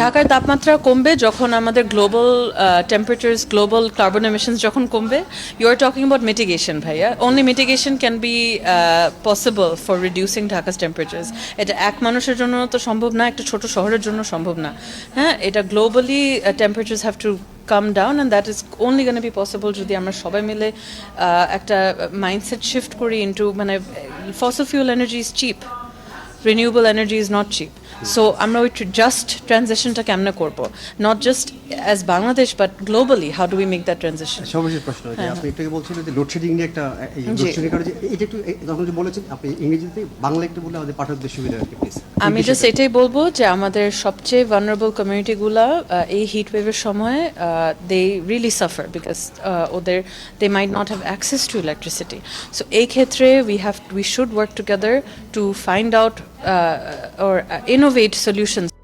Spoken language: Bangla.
ঢাকার তাপমাত্রা কমবে যখন আমাদের global temperatures global carbon emissions যখন কমবে you are talking about mitigation ভাইয়া। Only mitigation can be possible for reducing Dhaka's temperatures এটা এক মানুষের জন্য তো সম্ভব না, একটা ছোট শহরের জন্য সম্ভব না। হ্যাঁ এটা globally temperatures have to come down and that is only can be possible যদি আমরা সবাই মিলে একটা মাইন্ডসেট শিফট করি ইন্টু মানে fossil fuel energy is cheap renewable energy is not cheap so আমরা ওই জাস্ট ট্রানজেকশনটা কেমনে করব। Not just as Bangladesh but globally how do we make that transaction সর্বশেষ প্রশ্ন যে আপনি একটু বলছিলেন যে লোডশেডিং নিয়ে একটা এই হ্যাঁ, লোডশেডিং কারণে যে এটা একটু যখন যে বলেছেন আপনি ইংরেজিতে বাংলা একটু বললে আমাদের পাঠকদের সুবিধা কি প্লিজ আমি জাস্ট এটাই বলব যে আমাদের সবচেয়ে ভানারেবল কমিউনিটিগুলো এই হিট ওয়েভের সময় দে রিয়েলি সাফার বিকজ ওদের they might not have access to electricity so এই ক্ষেত্রে we have we should work together to find out or innovate solutions.